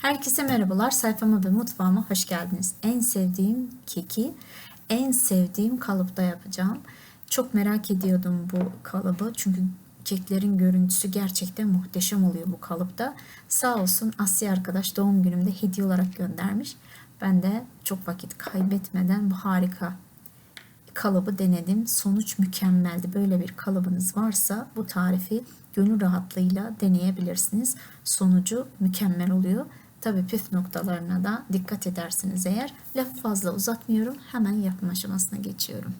Herkese merhabalar. Sayfama ve mutfağıma hoş geldiniz. En sevdiğim keki en sevdiğim kalıpta yapacağım. Çok merak ediyordum bu kalıbı. Çünkü keklerin görüntüsü gerçekten muhteşem oluyor bu kalıpta. Sağ olsun Asya arkadaş doğum günümde hediye olarak göndermiş. Ben de çok vakit kaybetmeden bu harika kalıbı denedim. Sonuç mükemmeldi. Böyle bir kalıbınız varsa bu tarifi gönül rahatlığıyla deneyebilirsiniz. Sonucu mükemmel oluyor. Tabii püf noktalarına da dikkat edersiniz eğer. Laf fazla uzatmıyorum. Hemen yapım aşamasına geçiyorum.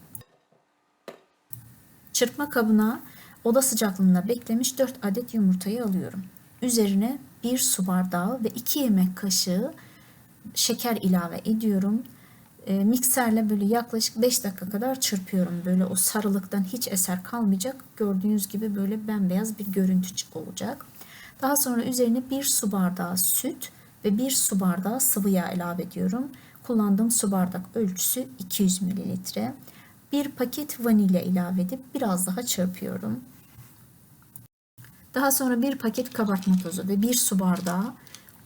Çırpma kabına oda sıcaklığında beklemiş 4 adet yumurtayı alıyorum. Üzerine 1 su bardağı ve 2 yemek kaşığı şeker ilave ediyorum. E, mikserle böyle yaklaşık 5 dakika kadar çırpıyorum. Böyle o sarılıktan hiç eser kalmayacak. Gördüğünüz gibi böyle bembeyaz bir görüntü olacak. Daha sonra üzerine 1 su bardağı süt ve 1 su bardağı sıvı yağ ilave ediyorum. Kullandığım su bardak ölçüsü 200 mililitre. Bir paket vanilya ilave edip biraz daha çırpıyorum. Daha sonra bir paket kabartma tozu ve bir su bardağı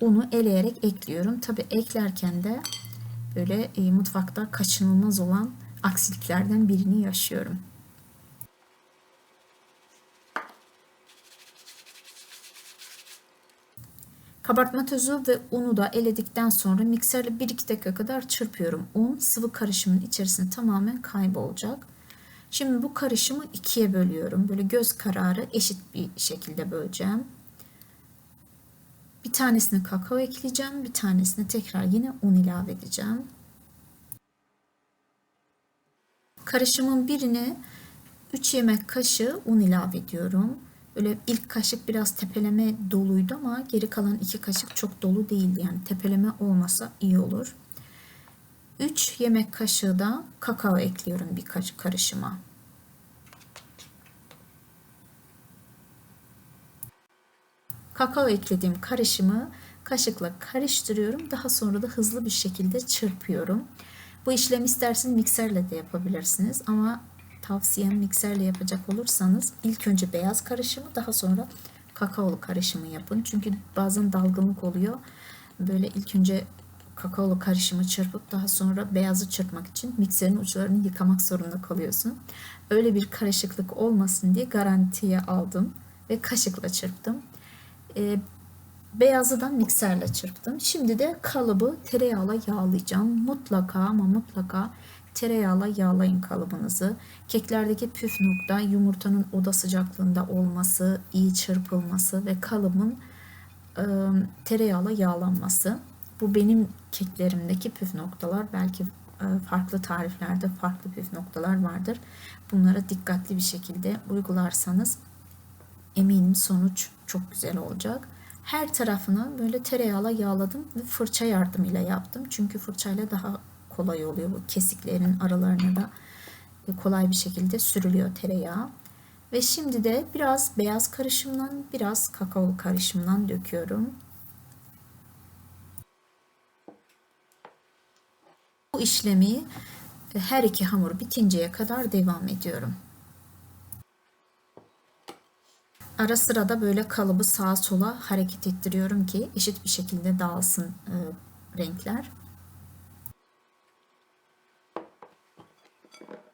unu eleyerek ekliyorum. Tabi eklerken de böyle e, mutfakta kaçınılmaz olan aksiliklerden birini yaşıyorum. Kabartma tozu ve unu da eledikten sonra mikserle 1-2 dakika kadar çırpıyorum. Un sıvı karışımın içerisinde tamamen kaybolacak. Şimdi bu karışımı ikiye bölüyorum. Böyle göz kararı eşit bir şekilde böleceğim. Bir tanesine kakao ekleyeceğim. Bir tanesine tekrar yine un ilave edeceğim. Karışımın birine 3 yemek kaşığı un ilave ediyorum. Böyle ilk kaşık biraz tepeleme doluydu ama geri kalan iki kaşık çok dolu değildi. Yani tepeleme olmasa iyi olur. 3 yemek kaşığı da kakao ekliyorum bir kaşık karışıma. Kakao eklediğim karışımı kaşıkla karıştırıyorum. Daha sonra da hızlı bir şekilde çırpıyorum. Bu işlemi isterseniz mikserle de yapabilirsiniz ama tavsiyem mikserle yapacak olursanız ilk önce beyaz karışımı daha sonra kakaolu karışımı yapın. Çünkü bazen dalgınlık oluyor. Böyle ilk önce kakaolu karışımı çırpıp daha sonra beyazı çırpmak için mikserin uçlarını yıkamak zorunda kalıyorsun. Öyle bir karışıklık olmasın diye garantiye aldım ve kaşıkla çırptım. E, beyazıdan mikserle çırptım. Şimdi de kalıbı tereyağla yağlayacağım. Mutlaka ama mutlaka tereyağla yağlayın kalıbınızı. Keklerdeki püf nokta yumurtanın oda sıcaklığında olması, iyi çırpılması ve kalıbın e, tereyağla yağlanması. Bu benim keklerimdeki püf noktalar. Belki e, farklı tariflerde farklı püf noktalar vardır. Bunlara dikkatli bir şekilde uygularsanız eminim sonuç çok güzel olacak. Her tarafını böyle tereyağla yağladım ve fırça yardımıyla yaptım. Çünkü fırçayla daha kolay oluyor. Bu kesiklerin aralarına da kolay bir şekilde sürülüyor tereyağı. Ve şimdi de biraz beyaz karışımdan biraz kakao karışımdan döküyorum. Bu işlemi her iki hamur bitinceye kadar devam ediyorum. Ara sıra da böyle kalıbı sağa sola hareket ettiriyorum ki eşit bir şekilde dağılsın e, renkler. Thank you.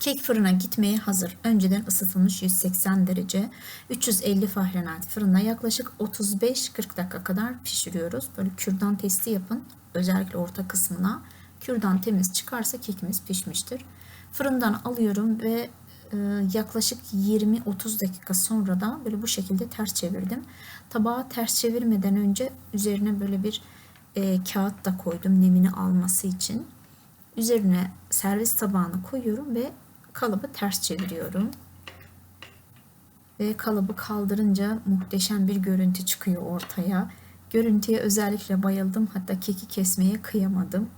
Kek fırına gitmeye hazır. Önceden ısıtılmış 180 derece 350 Fahrenheit fırında yaklaşık 35-40 dakika kadar pişiriyoruz. Böyle kürdan testi yapın. Özellikle orta kısmına. Kürdan temiz çıkarsa kekimiz pişmiştir. Fırından alıyorum ve e, yaklaşık 20-30 dakika sonra da böyle bu şekilde ters çevirdim. Tabağı ters çevirmeden önce üzerine böyle bir e, kağıt da koydum nemini alması için. Üzerine servis tabağını koyuyorum ve kalıbı ters çeviriyorum. Ve kalıbı kaldırınca muhteşem bir görüntü çıkıyor ortaya. Görüntüye özellikle bayıldım. Hatta keki kesmeye kıyamadım.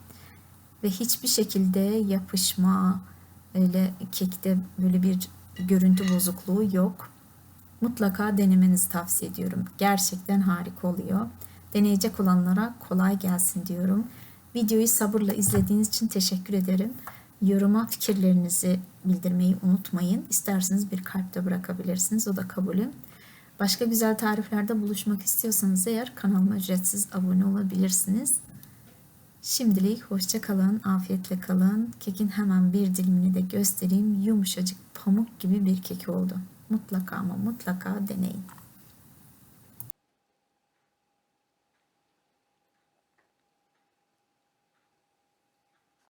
Ve hiçbir şekilde yapışma, öyle kekte böyle bir görüntü bozukluğu yok. Mutlaka denemenizi tavsiye ediyorum. Gerçekten harika oluyor. Deneyecek olanlara kolay gelsin diyorum. Videoyu sabırla izlediğiniz için teşekkür ederim. Yoruma fikirlerinizi bildirmeyi unutmayın. İsterseniz bir kalp de bırakabilirsiniz. O da kabulüm. Başka güzel tariflerde buluşmak istiyorsanız eğer kanalıma ücretsiz abone olabilirsiniz. Şimdilik hoşça kalın, afiyetle kalın. Kekin hemen bir dilimini de göstereyim. Yumuşacık pamuk gibi bir kek oldu. Mutlaka ama mutlaka deneyin.